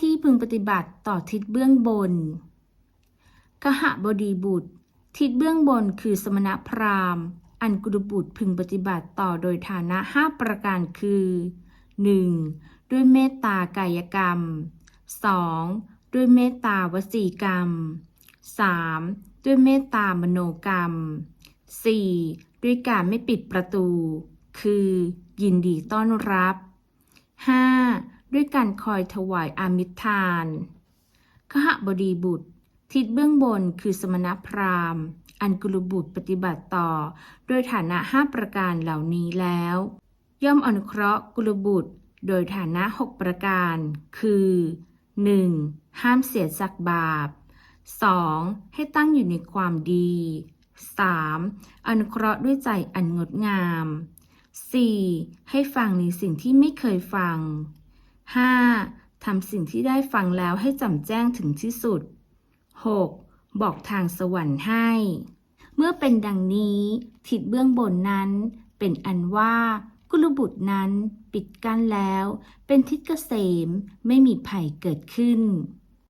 ที่พึงปฏิบัติต่อทิศเบื้องบนกหบดีบุตร ทิศเบื้องบนคือสมณพราหมณ์ อันกุลบุตรพึงปฏิบัติต่อโดยฐานะห้าประการคือ 1. ด้วยเมตตากายกรรม 2. ด้วยเมตตาวจีกรรม 3. ด้วยเมตตามโนกรรม 4. ด้วยการไม่ปิดประตู คือ ยินดีต้อนรับ 5. ด้วยการคอยถวายอามิทานขหบดีบุตร ทิศเบื้องบนคือสมณพราหมณ์ อันกุลบุตรปฏิบัติต่อ โดยฐานะห้าประการเหล่านี้แล้ว ย่อมอนุเคราะห์กุลบุตร โดยฐานะหกประการ คือ 1. ห้ามเสียสักบาป 2. ให้ตั้งอยู่ในความดี 3. อนุเคราะห์ด้วยใจอันงดงาม 4. ให้ฟังในสิ่งที่ไม่เคยฟัง 5. ทำสิ่งที่ได้ฟังแล้วให้จำแจ้งถึงที่สุด 6. บอกทางสวรรค์ให้ เมื่อเป็นดังนี้ทิศเบื้องบนนั้น เป็นอันว่ากุลบุตรนั้นปิดกั้นแล้ว เป็นทิศเกษมไม่มีภัยเกิดขึ้น